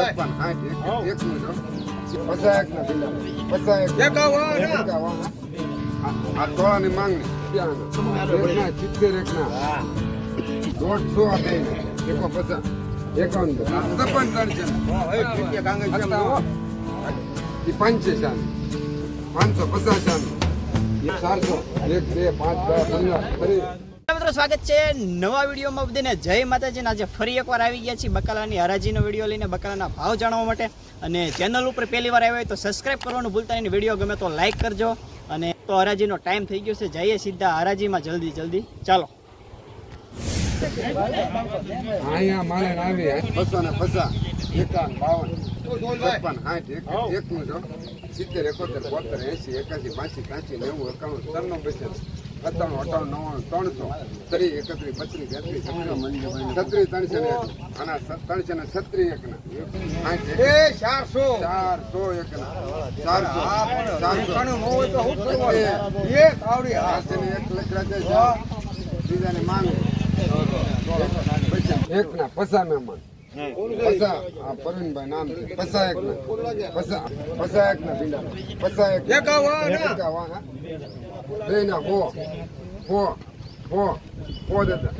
છપ્પન સાઠ એક. પચાસ પચાસ. આ- તોળાની માંગણી સિત્તેર એક ના દોઢસો એકો પચાસ એકાવન છપ્પન ત્રણ પંચે પાંચસો પચાસ શાન ચારસો એક બે પાંચ દસ પંદર ફરી મિત્રો સ્વાગત છે નવા વિડીયોમાં બધાને. જય માતાજી. ને આજે ફરી એકવાર આવી ગયા છીએ બકાલાની હરાજીનો વીડિયો લઈને બકાલાના ભાવ જાણવા માટે. અને ચેનલ ઉપર પહેલી વાર આવ્યા હોય તો સબસ્ક્રાઇબ કરવાનું ભૂલતા નહીં. વીડિયો ગમે તો લાઈક કરજો. અને તો હરાજીનો ટાઈમ થઈ ગયો છે. જઈએ સીધા હરાજીમાં જલ્દી જલ્દી. ચાલો. અહીંયા મારે આવી. બસો ને પચાસ. એકાવન બાવન. છપ્પન સાઠ એક એક મિનિટ સિત્તેર એકોતેર બોતેર એસી એકાસી પાંચી કાંચી નેવું એકાણું ત્રણું બેસેલ સત્તાણું અઠાણું નવ્વાણું ત્રણસો. ત્રીસ એકત્રીસ બત્રીસ તેત્રીસ છત્રીસ. ત્રણસો ને. આના ત્રણસો ને છત્રીસ એક ના. સાઠ એક. એ ચારસો. ચારસો એક ના. ચારસો. ચારસો? એક છે બીજાને માંગે. એક ના પસા મહેમાન પસા આ પરવીનભાઈ નામ છે. પસા એક ના. પસા પસા એક ના ભીંડા પસા એક એકાવન. એકાવન હા. બે ના હો હો હો હો દેતા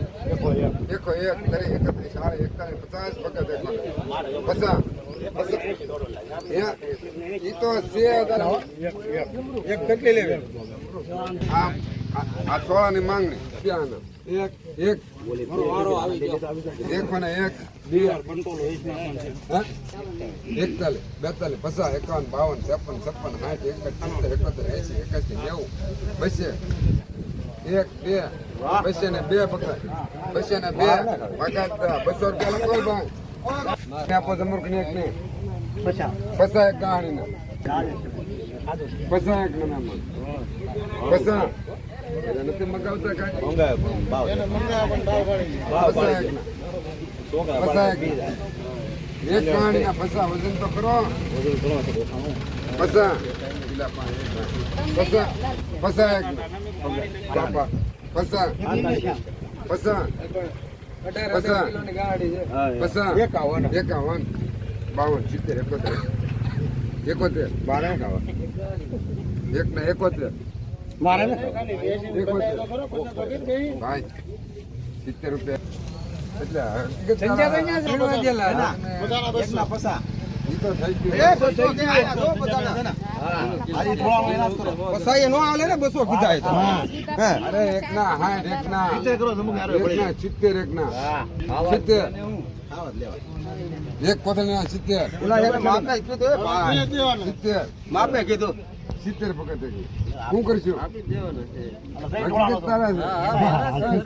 એકો એક તરી એકત્રીસ સાડી એકતાલીસ પચાસ વખત એક હે ઈ તો એક કેટલી લેવી આ આ- આ સોળાની માંગણી ક્યાં એક એક એક મને એક? એકતાલીસ બેતાલીસ પચાસ એકાવન બાવન ત્રેપન છપ્પન સાઠ એક સિત્તેર એકોતેર એસી નેવું બસે. એક બે. બસે ને બે પકડ બસે ને બે પચાસ બસો રૂપિયા લખો ભાઈ આપો જમરૂક ને એક ને. પચાસ. એક ગાડી ને પચાસ એક ને મહેમાન નથી મગાવતા કાંઈ. એક ના. પચાસ એક ના. એક કહાણી ના પસા વજન તો કરો. વજન કરો પાંચ. એક ના બાપા પચાસ પચાસ પચાસ પચાસ એકાવન. એકાવન બાવન સિત્તેર એકોતેર એકોતેર બાર એકાવન એક ને એકોતેર મારે ભાઈ સિત્તેર રૂપિયા એટલે હકીકત સિત્તેર એક ના સિત્તેર એક કોથળી ના સિત્તેર. માપે કીધું સિત્તેર. માપે કીધું સિત્તેર પકડ શું કરશું.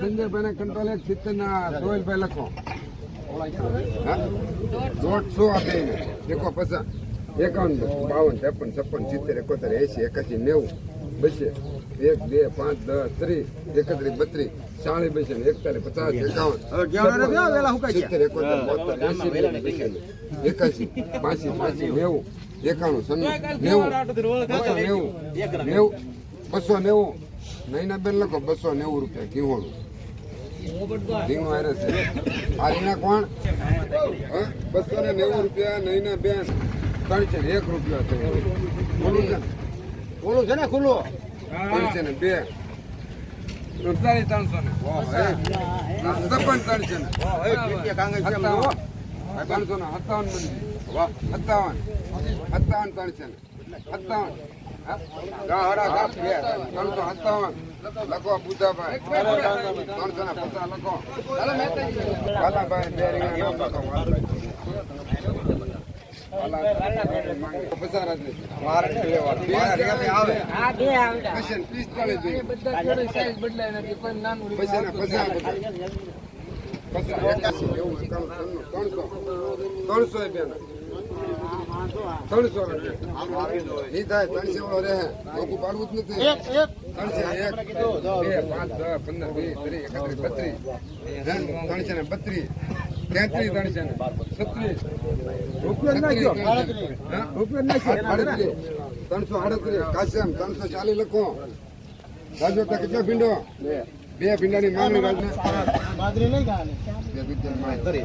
સંજયભાઈ ને કંટ્રોલ સિત્તેર ના સોહેલભાઈ લખો. દોઢસો આપે. એકો પચાસ. એકાવન બાવન ત્રેપન છપ્પન સિત્તેર એકોતેર એસી એકાસી નેવું બસો એક બે પાંચ દસ ત્રીસ એકત્રીસ બત્રીસ ચાલીસ બસો ને એકતાલીસ પચાસ એકાવન. સિત્તેર એકોતેર બોતેર એસી એકાસી બાસી ત્યાસી નેવું એકાણું સન્નું નેવું બસો નેવું નેવું બસો નેવું નૈના બેન લખો બસો નેવું રૂપિયા કિહોણું રીંગણું હારે છે. આ રીંગણા કોણ? હા? બસો ને નેવું રૂપિયા નૈના બેન. ત્રણસો ને એક રૂપિયા થયો. ખુલ્લું છે ઓલું છે ને ખુલ્લું? ત્રણસો ને બે. ત્રણસો ત્રણસો ને. છપ્પન ત્રણસો ને. સત્તાવન. ત્રણસો ને સત્તાવન સત્તાવન. સત્તાવન ત્રણસો ને. સત્તાવન. હા? ગા ગા બે. ત્રણસો સત્તાવન. લખો બુધાભાઈ ત્રણસો ને પચાસ લખો. ભાઈ બે રીંગણા ત્રણસો. બેન. ત્રણસો રૂપિયા. થાય, ત્રણસો રહે. મોંઘું પાડવું જ નથી. ત્રણસો એક, પાંચ, દસ, પંદર, વીસ, ત્રીસ, એકત્રીસ? ત્રણસો ને બત્રીસ. તેત્રીસ, ત્રણસો ને ત્રણસો આડત્રીસ. કાશ્યમ ત્રણસો ચાલીસ લખો તો કેટલા ભીંડો? બે. ભીંડાની માંગણી રાજને. બે ભીંડાની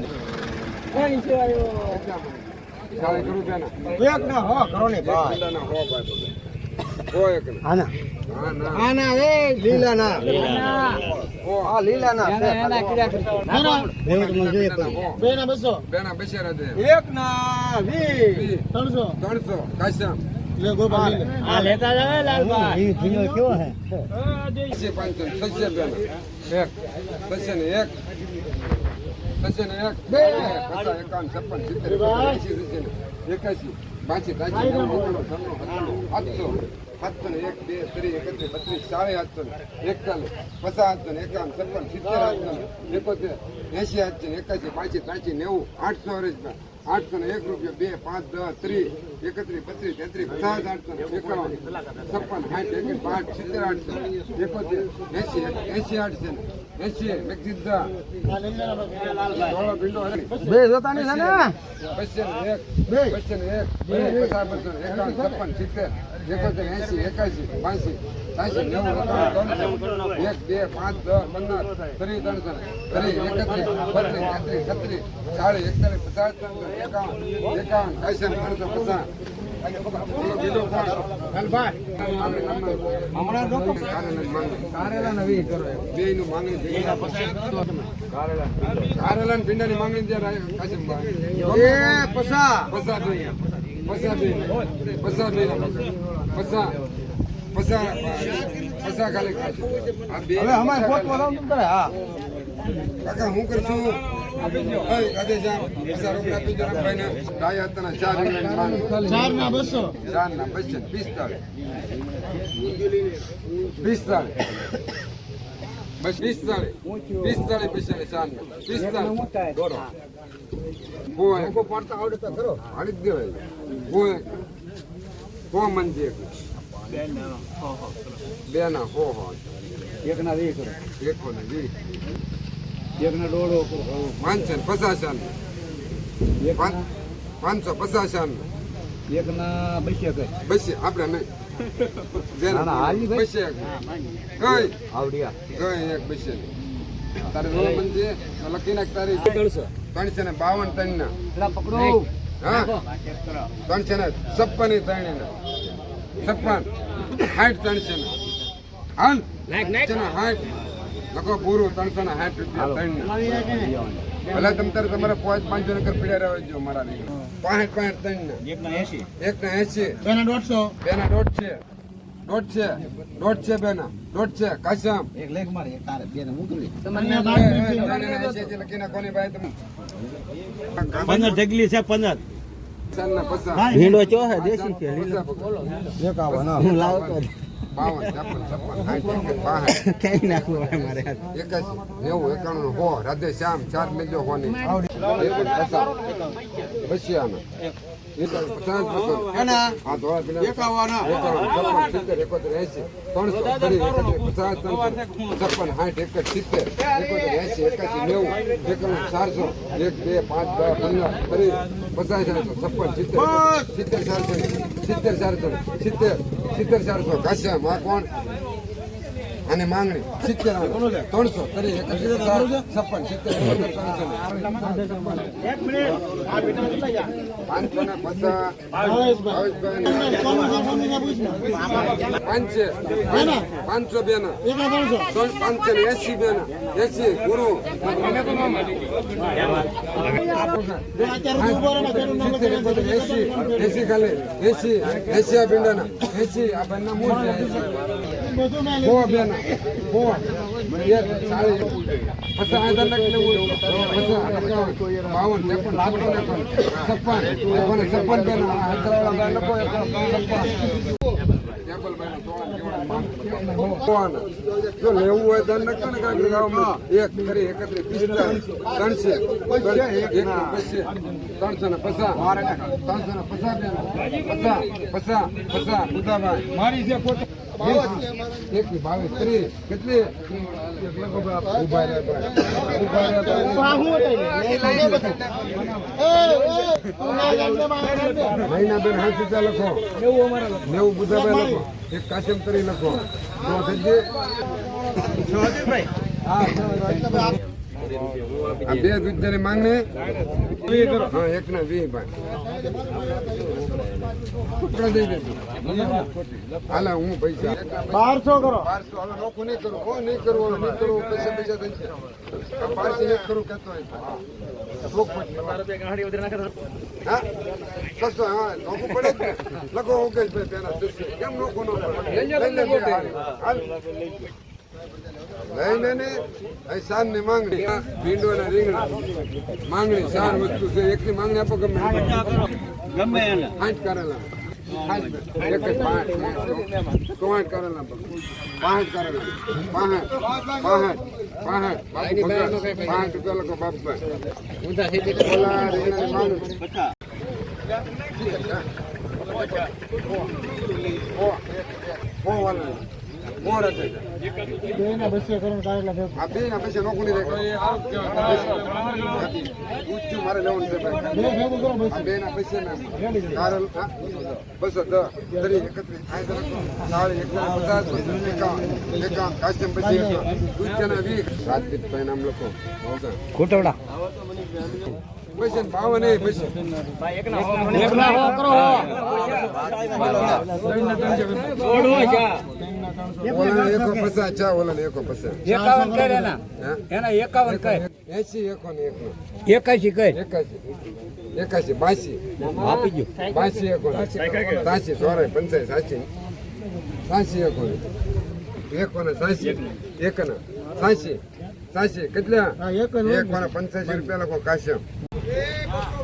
આના. આના એ લીલા ના હો આ લીલા ના છે. બેના હો. બેના બેસેરા દે એક ના કાશ્યામ આ લેતા જાવે લાલભાઈ. બેના. એક. ને એક. બે. એકાવન છપ્પન સિત્તેર એકાશી નેવું, એકાણું, આઠસો સાતસો ને એક બે ત્રીસ એકત્રીસ બત્રીસ. સાડી આઠસો ને એકતાલીસ. પચાસ આઠસો ને એકાવન છપ્પન સિત્તેર આઠસો ને એકોતેર. એંશી આઠસો ને એકાશી બાસી ત્રાસી નેવું આઠસો અરજમાં આઠસો ને એક રૂપિયા બે પાંચ દસ ત્રીસ. એકત્રીસ બત્રીસ તેત્રીસ પચાસ આઠસો એકાવન છપ્પન સાઠ એકવીસ પાંચ સિત્તેર આઠસો એકોતેર એંશી એંશી આઠસો એક સીધા ધોળો ભીંડો બે જોતાની છે ને? પશ્ચિમ એક બે. પશ્ચિમ એક બે પચાસ પચાસ એકાવન છપ્પન સિત્તેર એકોતેર એસી એકાસી બાસી ત્યાંશી નેવું એકાવન ત્રણસો એક બે પાંચ દસ પંદર ત્રીસ ત્રણસો ત્રીસ એકત્રીસ બત્રીસ તેત્રીસ છત્રીસ ચાળીસ એકતાલીસ પચાસ ત્રણસો એકાવન એકાવન ત્રણસો પચાસ કારેલા ભીંડા માંગણી પસાર પસાર બે પસા બે પસા પસા પસા ખાલી અમારે કાકા, હું કરું ઓય ચાર ના બસો ચાર ના બચશે પિસ્તાળીસ પિસ્તાળીસ બસ પિસ્તાળીસ પિસ્તાળીસ પૈસા ચાર ના પિસ્તાળીસ દોડો બોય પડતા આવડે તો ખરો હાડી જ દેવાય બોય હો મંદિર બે ના હો હો. એક ના વી એક ના ને વી એક ના દોડો કરો પાંચસો પચાસ આન એક પાં- પાંચસો પચાસ આન એક બસ્યા કઈ. બસ્યા આપણે નહીં. બે ના, ના, હાલી ભાઈ. બસે કઈ? આવડિયા. કઈ એક બસે તારે રો મંજી લખી નાખ તારી. ત્રણસો ને બાવન ત્રણ ના પકડો. હા? ત્રણસો ને છપ્પન ત્રણ ના છપ્પન. સાઠ ત્રણસો ને હાલ સાઠ લખો પૂરું ત્રણસો ને સાઠ રૂપિયા ત્રણ. ભલે તમે તારે તમારે પાંચ પાંચસો ને પીડા રહેવા જો મારા દીકરા પાંચ પાંચ ત્રણ. ના એક ના એસી એક ના એસી એના દોઢસો. બેના. દોઢ છે દોઢ છે દોઢ છે બેના દોઢ છે કાશ્યામ એક લેખ મારે એક તારે બે ને મોકલી લખીને કોની ભાઈ તમે. પંદર ઢગલી છે પંદર. ભીંડો ચો હે દેશી કે એકાવન હું લાવતો બાવન છપ્પન છપ્પન સાઠ બાસઠ. નાખવું મારે એકાસી નેવું એકાણું હો રાધે શ્યામ ચાર મેજો હોની. બસિયાના છપ્પન સાઠ એક સિત્તેર એકોતેર એસી એકાસી નેવું એકાવન ચારસો એક બે પાંચ પંદર ત્રીસ પચાસ ચારસો છપ્પન સિત્તેર સિત્તેર ચારસો સિત્તેર ચારસો સિત્તેર સિત્તેર ચારસો કાશ્યા માં કોણ અને માંગણી. સિત્તેર ત્રણસો. છપ્પન. સિત્તેર પાંચસો. બે પચાસ ને એસી બેન. એસી ગુરુ. એસી એસી ખાલી. એસી એસી આ ભીંડાના. એસી આ બંને મૂળ પચાસ લખી પચાસ બાવન, ત્રેપન ચોપન છપ્પન. છપ્પન બેન લખો? જો લેવું હોય તો નક્કી ને કાંઈક ગામમાં. એક ખરી એકત્રીસ પિસ્તાલીસ ત્રણસો. ત્રણસો ને પચાસ. ત્રણસો ને પચાસ બેન. પચાસ પચાસ પચાસ. મારી છે પોતે એક ની બાવીસ ત્રીસ કેટલી ઊભા રહે ભાઈ. ઊભા રહે ભાઈ. બેન હાથ લખો નેવું બુધાભાઈ લખો એક કાશમ કરી લખો નો? આ બે દૂધ માંગણી હા એક ના વી ભાઈ હાલા હું પૈસા બારસો કરો. બારસો હવે લોકો નહીં કરું. હો નહીં કરવું નહીં કરવું પૈસા પૈસા થઈ જાય બારસો એક કરું કહેતો તો. હા? લખો ઓકે ભાઈ પેલા કેમ નોખું ન પડે. લઈને ને અહીં સારની માંગણી. ભીંડો ને રીંગણા. માંગણી સાર વસ્તુ છે. એકની માંગણી આપો ગમે. ગમે એને પાંચ કરેલા પાંચ કરેલા પાંચ કરેલા પાંચ પાંચ પાંચ પાંચ રૂપિયા રીંગણાની માંગણી ઓ ઓ બસો. દસ. એકત્રીસ. સાઠ ચાળીસ પચાસ એકાવન એકાવન કાશ્યમ પછી ઊંચાના વીસ. સાત દીપ ભાઈ ખોટવડા પૈસા ભાવ નહીં પૈસા. ઓલા એકો પચાસ ચા ઓલા એકો પચાસ. એકાવન કર એના એના એકાવન કર એસી એકો ને એકનો એકાશી કર એકાશી. એકાશી બાસી. આપી ગયો. બાસી એકો સાસી ચોરાય પંચાય સાસી. સાસી એકો એકો ને સાસી. એક ને. સાસી. સાસી કેટલા? એક ને. પંચ્યાસી રૂપિયા લખો કાશ્યમ Yeah.